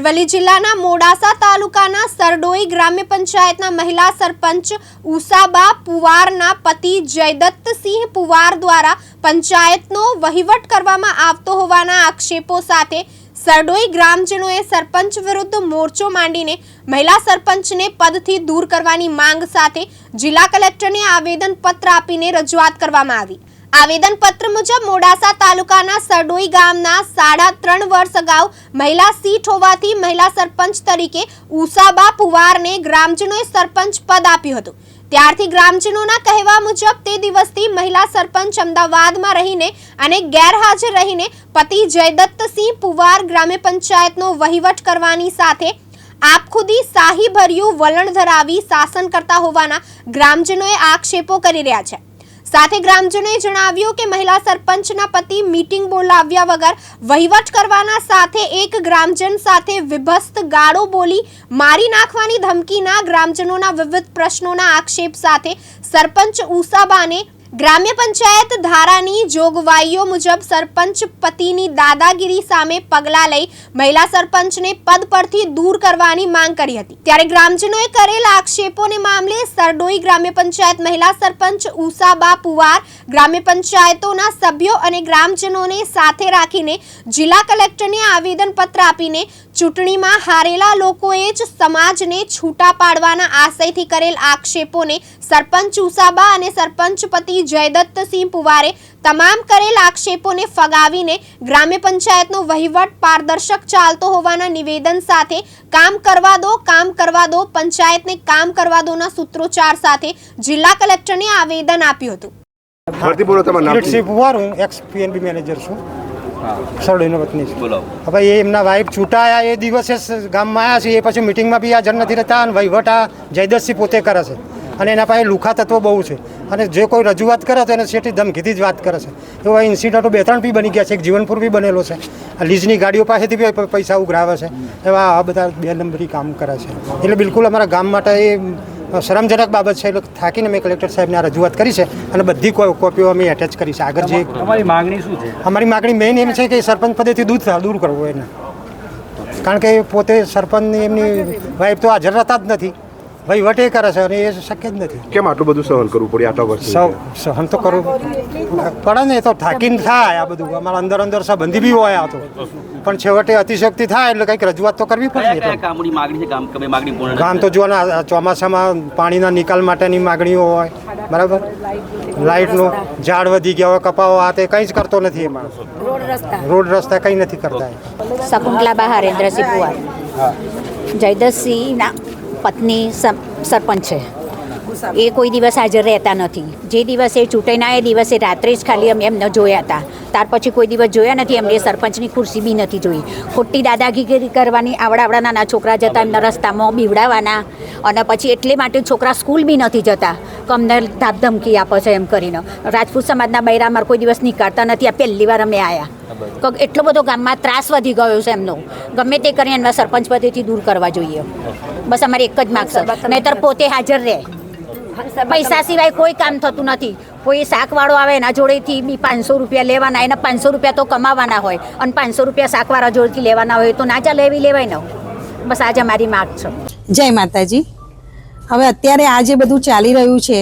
અરવલ્લી જિલ્લાના મોડાસા તાલુકાના સરડોઈ ગ્રામ્ય પંચાયતના મહિલા સરપંચ ઉષાબા પુવારના પતિ જયદત્તસિંહ પુવાર દ્વારા પંચાયતનો વહીવટ કરવામાં આવતો હોવાના આક્ષેપો સાથે સરડોઈ ગ્રામજનોએ સરપંચ વિરુદ્ધ મોરચો માંડીને મહિલા સરપંચને પદથી દૂર કરવાની માંગ સાથે જિલ્લા કલેક્ટરને આવેદનપત્ર આપીને રજૂઆત કરવામાં આવી. આવેદનપત્ર મુજબ મોડાસા તાલુકાના સરડોઈ ગામના સાડા ત્રણ વર્ષ અગાઉ મહિલા સીટ હોવાથી મહિલા સરપંચ તરીકે ઉષાબા પુવારને ગ્રામજનોએ સરપંચ પદ આપ્યું હતું. ત્યારથી ગ્રામજનોના કહેવા મુજબ તે દિવસથી મહિલા સરપંચ અમદાવાદમાં રહીને અને ગેરહાજર રહીને પતિ જયદત્તસિંહ પુવાર ગ્રામ્ય પંચાયતનો વહીવટ કરવાની સાથે આપખુદી શાહીભર્યું વલણ ધરાવી શાસન કરતા હોવાના ગ્રામજનોએ આક્ષેપો કરી રહ્યા છે. સાથે ગ્રામજનોએ જણાવ્યું કે મહિલા સરપંચના પતિ મીટિંગ બોલાવ્યા વગર વહીવટ કરવાના સાથે એક ગ્રામજન સાથે વિભસ્ત ગાળો બોલી મારી નાખવાની ધમકીના ગ્રામજનોના વિવિધ પ્રશ્નોના આક્ષેપ સાથે સરપંચ ઉષાબાને ગ્રામ્ય પંચાયત ધારાની જોગવાઈઓ મુજબ સરપંચ પતિની દાદાગીરી સામે પગલાં લઈ મહિલા સરપંચને પદ પરથી દૂર કરવાની માંગ કરી હતી. ત્યારે ગ્રામજનોએ કરેલ આક્ષેપોને મામલે સરડોઈ ગ્રામ્ય પંચાયત મહિલા સરપંચ ઉષાબા પુવાર ગ્રામ્ય પંચાયતોના સભ્યો અને ગ્રામજનોને સાથે રાખીને જિલ્લા કલેક્ટરને આવેદનપત્ર આપીને ચૂંટણીમાં હારેલા લોકોએ જ સમાજને છૂટા પાડવાના આશયથી કરેલ આક્ષેપોને સરપંચ ઉષાબા અને સરપંચ પતિ જયદત્તસિંહ પુવારે તમામ કરેલ આક્ષેપોને ફગાવીને ગ્રામ્ય પંચાયતનો વહીવટ પારદર્શક ચાલતો હોવાના નિવેદન સાથે કામ કરવા દો કામ કરવા દો પંચાયતને કામ કરવા દોના સૂત્રોચ્ચાર સાથે જિલ્લા કલેક્ટરને આવેદન આપ્યું હતું. ફરીથી બોલો તમારું નામ. કિરીટસિંહ પુવાર હું એક્સ પીએનબી મેનેજર છું. સરડોઈનો વતની છું. હવે એ એમના વાઈફ છૂટાયા એ દિવસે ગામમાં આવ્યા છે એ પછી મિટિંગમાં બી હાજર નથી રહેતા અને વહીવટ આ જયદતસિંહ પોતે કરે છે. અને એના પાસે લુખા તત્વો બહુ છે. અને જે કોઈ રજૂઆત કરે તો એને સેઠી ધમકીથી જ વાત કરે છે. એવા ઇન્સિડન્ટો બે ત્રણ બી બની ગયા છે. એક જીવનપુર બી બનેલો છે. આ લીઝની ગાડીઓ પાસેથી બી પૈસા ઉઘરાવે છે. એવા આ બધા બે નંબરી કામ કરે છે. એટલે બિલકુલ અમારા ગામ માટે એ શરમજનક બાબત છે. એટલે થાકીને મેં કલેક્ટર સાહેબને આ રજૂઆત કરી છે અને બધી કોપીઓ અમે એટેચ કરી છે. આગળ જે અમારી માંગણી શું છે? અમારી માગણી મેઇન એમ છે કે સરપંચ પદેથી દૂર દૂર કરવું એને. કારણ કે પોતે સરપંચની એમની વાઈફ તો હાજર રહેતા જ નથી. વહીવટ વટે કરે છે અને એ શક્ય જ નથી. કેમ આટલું બધું સહન કરવું પડે આટલા વર્ષ સહન તો કરવું પડે ને એ તો થાકીને થાય આ બધું. અમારા અંદર અંદર સંબંધી બી હોય આ તો. પણ છેવટે અતિશક્તિ થાય એટલે કંઈક રજૂઆત તો કરવી પડે ગામ તો જો ચોમાસામાં પાણીના નિકાલ માટેની માગણીઓ હોય. બરાબર? લાઇટનો ઝાડ વધી ગયા હોય કપાવો આ તે કંઈ જ કરતો નથી એમાં રોડ રસ્તા. કંઈ નથી કરતા શકુંતલા બહાર ઇન્દ્રસિંહ પુવાર જયદતસિંહના પત્ની સર- સરપંચ છે. એ કોઈ દિવસ હાજર રહેતા નથી. જે દિવસે ચૂંટણીના એ દિવસે રાત્રે જ ખાલી અમે એમને જોયા હતા. ત્યાર પછી કોઈ દિવસ જોયા નથી એમને સરપંચની ખુરશી બી નથી જોઈ. ખોટી દાદાગીરી કરવાની આવડા આવડા નાના છોકરા જતા એમના રસ્તામાં બીવડાવવાના અને પછી એટલે માટે છોકરા સ્કૂલ બી નથી જતા. અમને ધાપધમકી આપે છે એમ કરીને. રાજપૂત સમાજના બૈરા અમારે કોઈ દિવસ નીકળતા નથી આ પહેલી વાર અમે આવ્યા કે એટલો બધો ગામમાં ત્રાસ વધી ગયો છે એમનો. ગમે તે કરીને એમના સરપંચ પદેથી દૂર કરવા જોઈએ. બસ અમારી એક જ માગ છે નહીતર પોતે હાજર રહે. પૈસા સિવાય કોઈ કામ થતું નથી. કોઈ શાકવાળો આવે એના જોડેથી બી પાંચસો રૂપિયા લેવાના, એના પાંચસો રૂપિયા તો કમાવાના હોય અને પાંચસો રૂપિયા શાકવાળા જોડેથી લેવાના હોય તો ના ચાલે એવી લેવાય ન. બસ આજે મારી માગ છે. જય માતાજી. હવે અત્યારે આ જે બધું ચાલી રહ્યું છે,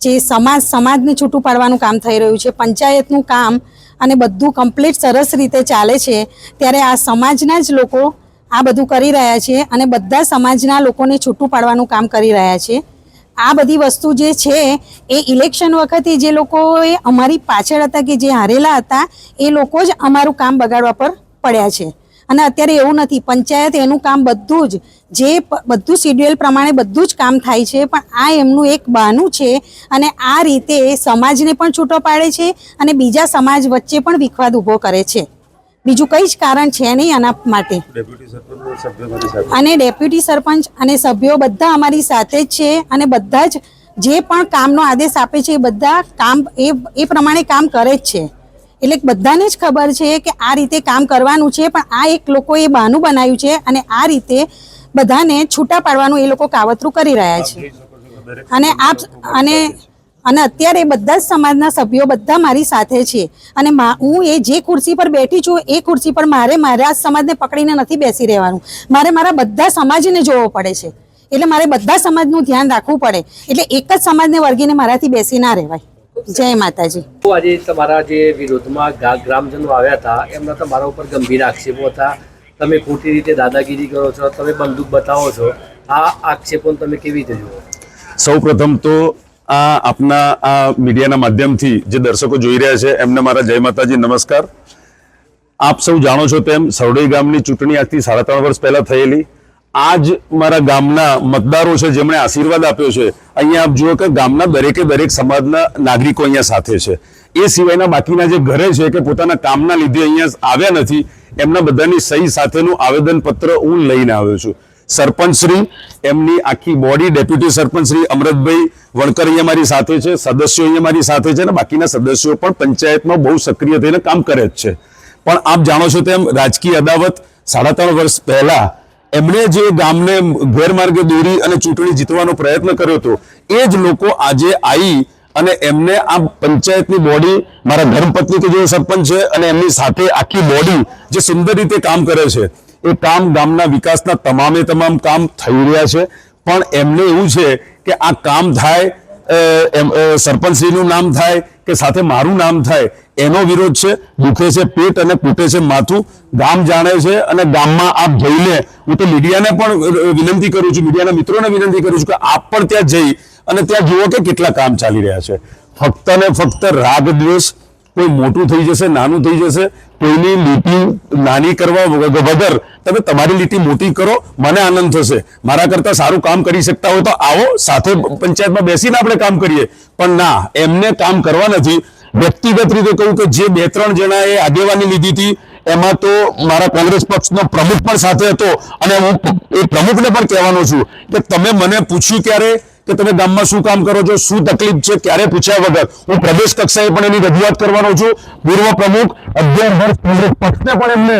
જે સમાજ, સમાજને છૂટું પાડવાનું કામ થઈ રહ્યું છે, પંચાયતનું કામ અને બધું કમ્પ્લીટ સરસ રીતે ચાલે છે, ત્યારે આ સમાજના જ લોકો આ બધું કરી રહ્યા છે અને બધા સમાજના લોકોને છૂટું પાડવાનું કામ કરી રહ્યા છે. આ બધી વસ્તુ જે છે, એ ઇલેક્શન વખતે જે લોકોએ અમારી પાછળ હતા કે જે હારેલા હતા, એ લોકો જ અમારું કામ બગાડવા પર પડ્યા છે. અને અત્યારે એવું નથી, પંચાયત એનું કામ બધું જ, જે બધું શિડ્યુઅલ પ્રમાણે બધું જ કામ થાય છે, પણ આ એમનું એક બહાનું છે અને આ રીતે સમાજને પણ છૂટો પાડે છે અને બીજા સમાજ વચ્ચે પણ વિખવાદ ઊભો કરે છે. બીજું કંઈ જ કારણ છે નહીં આના માટે. અને ડેપ્યુટી સરપંચ અને સભ્યો બધા અમારી સાથે જ છે અને બધા જ જે પણ કામનો આદેશ આપે છે એ બધા કામ એ એ પ્રમાણે કામ કરે જ છે. એટલે બધાને જ ખબર છે કે આ રીતે કામ કરવાનું છે પણ આ એક લોકોએ બહાનું બનાવ્યું છે અને આ રીતે બધાને છૂટા પાડવાનું એ લોકો કાવતરું કરી રહ્યા છે. અને આપ અને અને અત્યારે બધા જ સમાજના સભ્યો બધા મારી સાથે છે. અને મા- હું એ જે ખુરશી પર બેઠી છું એ ખુરશી પર મારે મારા સમાજને પકડીને નથી બેસી રહેવાનું. મારે મારા બધા સમાજને જોવો પડે છે. એટલે મારે બધા સમાજનું ધ્યાન રાખવું પડે. એટલે એક જ સમાજને વર્ગીને મારાથી બેસી ના રહેવાય. જય માતાજી. આજે તમારા જે વિરોધમાં ગ્રામજનો આવ્યા હતા એમના તમારા ઉપર ગંભીર આક્ષેપો હતા. તમે ખોટી રીતે દાદાગીરી કરો છો તમે બંદૂક બતાવો છો. આ આક્ષેપોને તમે કેવી રીતે જુઓ? સૌ પ્રથમ તો આ આપના આ મીડિયાના માધ્યમથી જે દર્શકો જોઈ રહ્યા છે, એમને મારા જય માતાજી, નમસ્કાર. આપ સૌ જાણો છો તેમ સરડોઈ ગામની ચૂંટણી આજથી સાડા ત્રણ વર્ષ પહેલા થયેલી. આજ મારા ગામના મતદારો છે, જેમણે આશીર્વાદ આપ્યો છે. અહીંયા આપ જુઓ કે ગામના દરેકે દરેક સમાજના નાગરિકો અહીંયા સાથે છે. એ સિવાયના બાકીના જે ઘરે છે કે પોતાના કામના લીધે અહીંયા આવ્યા નથી, એમના બધાની સહી સાથેનું આવેદનપત્ર હું લઈને આવ્યો છું. સરપંચ શ્રી, એમની આખી બોડી ડેપ્યુટી સરપંચશ્રી અમરતભાઈ વણકર અહીંયા મારી સાથે છે, સદસ્યો અહીંયા મારી સાથે છે અને બાકીના સદસ્યો પણ પંચાયતમાં બહુ સક્રિય થઈને કામ કરે જ છે. પણ આપ જાણો છો તેમ રાજકીય અદાવત સાડા ત્રણ વર્ષ પહેલા એમણે જે ગામને ગેરમાર્ગે દોરી અને ચૂંટણી જીતવાનો પ્રયત્ન કર્યો હતો, એ જ લોકો આજે આવી અને એમને આ પંચાયતની બોડી મારા ધર્મપત્ની કે જેઓ સરપંચ છે અને એમની સાથે આખી બોડી જે સુંદર રીતે કામ કરે છે એ કામ ગામના વિકાસના તમામે તમામ કામ થઈ રહ્યા છે. પણ એમને એવું છે કે આ કામ થાય સરપંચશ્રીનું નામ થાય કે સાથે મારું નામ થાય, એનો વિરોધ છે. દુખે છે પેટ અને કૂટે છે માથું. ગામ જાણે છે અને ગામમાં આપ જઈને, હું તો મીડિયાને પણ વિનંતી કરું છું, મીડિયાના મિત્રોને વિનંતી કરું છું કે આપ પણ ત્યાં જઈ અને ત્યાં જુઓ કે કેટલા કામ ચાલી રહ્યા છે. ફક્ત ને ફક્ત રાગ દ્વેષ કોઈ મોટું થઈ જશે, નાનું થઈ જશે, કોઈની લીટી નાની કરવા વગ- વગર તમે તમારી લીટી મોટી કરો, મને આનંદ થશે. મારા કરતા સારું કામ કરી શકતા હોય તો આવો, સાથે પંચાયતમાં બેસીને આપણે કામ કરીએ. પણ ના, એમને કામ કરવા નથી. વ્યક્તિગત રીતે કહું કે જે બે, ત્રણ જણાએ આગેવાની લીધી હતી, એમાં તો મારા કોંગ્રેસ પક્ષનો પ્રમુખ પણ સાથે હતો. અને હું એ પ્રમુખને પણ કહેવાનો છું કે તમે મને પૂછ્યું ક્યારે? કે તમે ગામમાં શું કામ કરો છો, શું તકલીફ છે, ક્યારે પૂછ્યા વગર? હું પ્રદેશ કક્ષાએ પણ એની રજૂઆત કરવાનો છું. પૂર્વ પ્રમુખ અગિયાર વર્ષ કોંગ્રેસ પક્ષને પણ એમને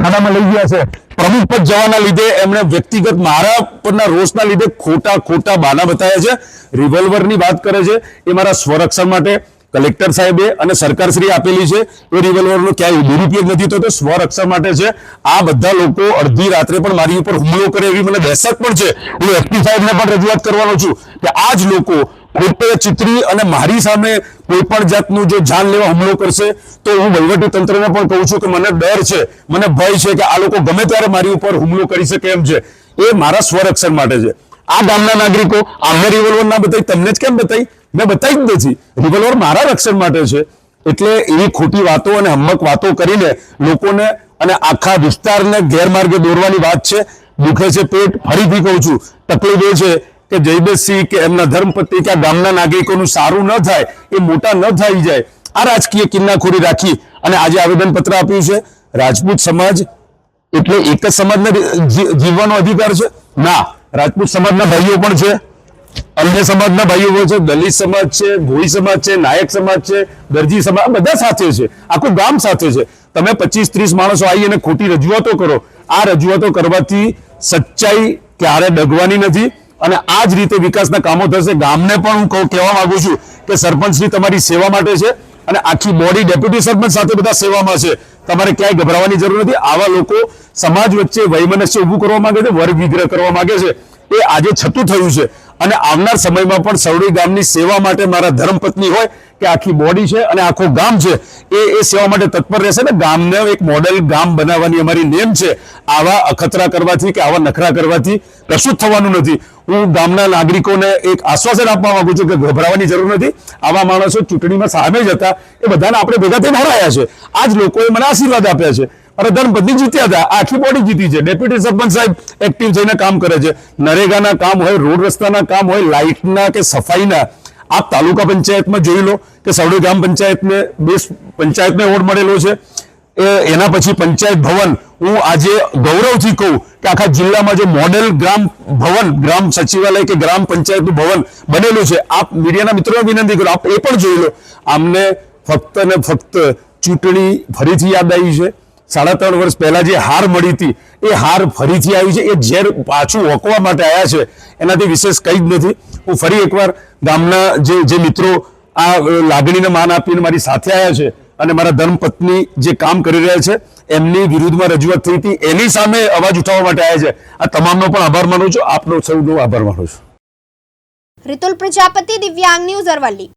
ખાડામાં લઈ ગયા છે. પ્રમુખ પદ જવાના લીધે એમણે વ્યક્તિગત મારા પરના રોષના લીધે ખોટા ખોટા બાના બતાવ્યા છે. રિવોલ્વરની વાત કરે છે. એ મારા સ્વરક્ષણ માટે કલેક્ટર સાહેબે અને સરકારશ્રી આપેલી છે એ રિવોલ્વરનો ક્યાંય દુરુપયોગ નથી થતો. સ્વરક્ષણ માટે છે. આ બધા લોકો અડધી રાત્રે પણ મારી ઉપર હુમલો કરે એવી મને દહેશત પણ છે. હું એસપી સાહેબને પણ રજૂઆત કરવાનો છું કે આ જ લોકો ખોટે ચિત્રી અને મારી સામે કોઈ પણ જાતનું જો જાન લેવા હુમલો કરશે, તો હું વહીવટી તંત્રને પણ કહું છું કે મને ડર છે, મને ભય છે કે આ લોકો ગમે ત્યારે મારી ઉપર હુમલો કરી શકે એમ છે. એ મારા સ્વરક્ષણ માટે છે. આ ગામના નાગરિકો, આમને રિવોલ્વર ના બતાવી, તમને જ કેમ બતાવી? મેં બતાવી જ નથી રિવોલ્વર મારા રક્ષણ માટે છે. એટલે એવી ખોટી વાતો અને હમ્મક વાતો કરીને લોકોને અને આખા વિસ્તારને ગેરમાર્ગે દોરવાની વાત છે. દુખે છે પેટ, ફરીથી કહું છું, તકલીફ એ છે કે જયદેવસિંહ કે એમના ધર્મપત્ની કે ગામના નાગરિકોનું સારું ન થાય, એ મોટા ન થઈ જાય. આ રાજકીય કિન્નાખોરી રાખી અને આજે આવેદનપત્ર આપ્યું છે. રાજપૂત સમાજ એટલે એક જ સમાજને જીવવાનો અધિકાર છે? ના, રાજપૂત સમાજના ભાઈઓ પણ છે. અન્ય સમાજના ભાઈઓ છે, દલિત સમાજ છે ભોઈ સમાજ છે, નાયક સમાજ છે, દરજી સમાજ બધા સાથે છે, આખું ગામ સાથે છે. તમે પચીસ ત્રીસ માણસો આવી અને ખોટી રજૂઆતો કરો, આ રજૂઆતો કરવાથી સચ્ચાઈ ક્યારે ડગવાની નથી અને આ જ રીતે વિકાસના કામો થશે. ગામને પણ હું કહું- કહેવા માંગુ છું કે સરપંચની તમારી સેવા માટે છે અને આખી બોડી ડેપ્યુટી સરપંચ સાથે બધા સેવામાં છે. તમારે ક્યાંય ગભરાવાની જરૂર નથી. આવા લોકો સમાજ વચ્ચે વૈમનસ્ય ઊભું કરવા માંગે છે વર્ગ વિગ્રહ કરવા માંગે છે. એ આજે છતું થયું છે. અને આવનાર સમયમાં પણ સવડી ગામની સેવા માટે મારા ધર્મપત્ની હોય કે આખી બોડી છે અને આખું ગામ છે, એ એ સેવા માટે તત્પર રહેશે ને ગામને એક મોડેલ ગામ બનાવવાની અમારી નેમ છે. આવા અખતરા કરવાથી કે આવા નખરા કરવાથી કશું જ થવાનું નથી. હું ગામના નાગરિકોને એક આશ્વાસન આપવા માંગુ છું કે ગભરાવાની જરૂર નથી. આવા માણસો ચૂંટણીમાં સામે જ હતા. એ બધાને આપણે ભેગા થઈને હરાયા છે. આ જ લોકોએ મને આશીર્વાદ આપ્યા છે. મારા ધર્મપત્ની જીત્યા હતા. આખી બોડી જીતી છે. ડેપ્યુટી સરપંચ સાહેબ એક્ટિવ થઈને કામ કરે છે. નરેગાના કામ હોય, રોડ રસ્તાના કામ હોય, લાઇટના કે સફાઈના, આપ તાલુકા પંચાયતમાં જોઈ લો કે સવડી ગ્રામ પંચાયતને બેસ્ટ પંચાયતને એવોર્ડ મળેલો છે. એના પછી પંચાયત ભવન. હું આજે ગૌરવથી કહું કે આખા જિલ્લામાં જે મોડેલ ગ્રામ ભવન, ગ્રામ સચિવાલય કે ગ્રામ પંચાયતનું ભવન બનેલું છે, આપ મીડિયાના મિત્રોને વિનંતી કરો, આપ એ પણ જોઈ લો. આમને ફક્ત ને ફક્ત ચૂંટણી ફરીથી યાદ આવી છે. સાડા ત્રણ વર્ષ પહેલા જે હાર મળી હતી, એ હાર ફરીથી આવી છે. એ ઝેર પાછું ઓકવા માટે આવ્યા છે, એનાથી વિશેષ કંઈ જ નથી. હું ફરી એકવાર ગામના જે જે મિત્રો આ લાગણીને માન આપીને મારી સાથે આવ્યા છે અને મારા ધર્મપત્ની જે કામ કરી રહ્યા છે, એમની વિરુદ્ધમાં રજૂઆત થઈ હતી. એની સામે અવાજ ઉઠાવવા માટે આવ્યા છે. આ તમામનો પણ આભાર માનું છું. આપનો સૌનો આભાર માનું છું. રિતુલ પ્રજાપતિ, દિવ્યાંગ ન્યૂઝ અરવલ્લી.